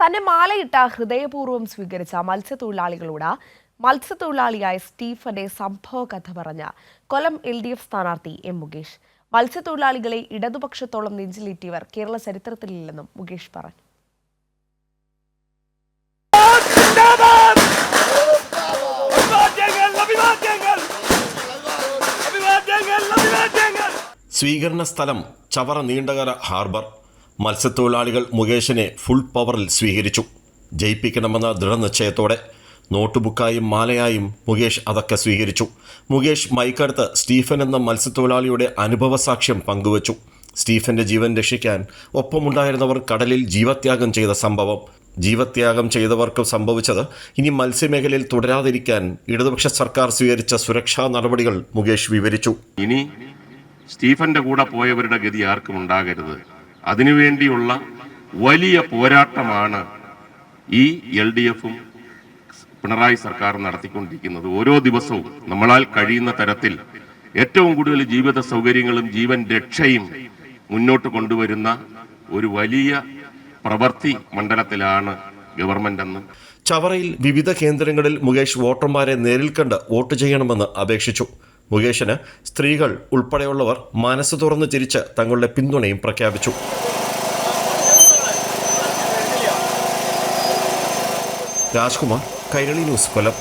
തന്നെ മാലയിട്ട ഹൃദയപൂർവം സ്വീകരിച്ച മത്സ്യത്തൊഴിലാളികളോട് മത്സ്യത്തൊഴിലാളിയായ സ്റ്റീഫന്റെ സംഭവ കഥ പറഞ്ഞ കൊല്ലം എൽ ഡി എഫ് സ്ഥാനാർത്ഥി എം മുകേഷ്. മത്സ്യത്തൊഴിലാളികളെ ഇടതുപക്ഷത്തോളം നെഞ്ചിലേറ്റിയവർ കേരള ചരിത്രത്തിലില്ലെന്നും മുകേഷ് പറഞ്ഞു. സ്വീകരണ സ്ഥലം ചവറ നീണ്ടകര ഹാർബർ മത്സ്യത്തൊഴിലാളികൾ മുകേഷിനെ ഫുൾ പവറിൽ സ്വീകരിച്ചു. ജയിപ്പിക്കണമെന്ന ദൃഢനിശ്ചയത്തോടെ നോട്ടുബുക്കായും മാലയായും മുകേഷ് അതൊക്കെ സ്വീകരിച്ചു. മുകേഷ് മൈക്കടുത്ത് സ്റ്റീഫൻ എന്ന മത്സ്യത്തൊഴിലാളിയുടെ അനുഭവ സാക്ഷ്യം പങ്കുവച്ചു. സ്റ്റീഫന്റെ ജീവൻ രക്ഷിക്കാൻ ഒപ്പമുണ്ടായിരുന്നവർ കടലിൽ ജീവത്യാഗം ചെയ്ത സംഭവം. ജീവത്യാഗം ചെയ്തവർക്ക് സംഭവിച്ചത് ഇനി മത്സ്യമേഖലയിൽ തുടരാതിരിക്കാൻ ഇടതുപക്ഷ സർക്കാർ സ്വീകരിച്ച സുരക്ഷാ നടപടികൾ മുകേഷ് വിവരിച്ചു. ഇനി സ്റ്റീഫന്റെ കൂടെ പോയവരുടെ ഗതി ആർക്കും ഉണ്ടാകരുത്. അതിനുവേണ്ടിയുള്ള വലിയ പോരാട്ടമാണ് ഈ എൽ ഡി എഫും പിണറായി സർക്കാരും നടത്തിക്കൊണ്ടിരിക്കുന്നത്. ഓരോ ദിവസവും നമ്മളാൽ കഴിയുന്ന തരത്തിൽ ഏറ്റവും കൂടുതൽ ജീവിത സൗകര്യങ്ങളും ജീവൻ രക്ഷയും മുന്നോട്ട് കൊണ്ടുവരുന്ന ഒരു വലിയ പ്രവൃത്തി മണ്ഡലത്തിലാണ് ഗവൺമെന്റ് എന്ന് ചവറയിൽ വിവിധ കേന്ദ്രങ്ങളിൽ മുകേഷ് വോട്ടർമാരെ നേരിൽ കണ്ട് വോട്ട് ചെയ്യണമെന്ന് അപേക്ഷിച്ചു. മുകേഷിന് സ്ത്രീകൾ ഉൾപ്പെടെയുള്ളവർ മനസ്സ് തുറന്ന് ചിരിച്ച് തങ്ങളുടെ പിന്തുണയും പ്രഖ്യാപിച്ചു. രാജ്കുമാർ കൈരളി ന്യൂസ് കൊല്ലം.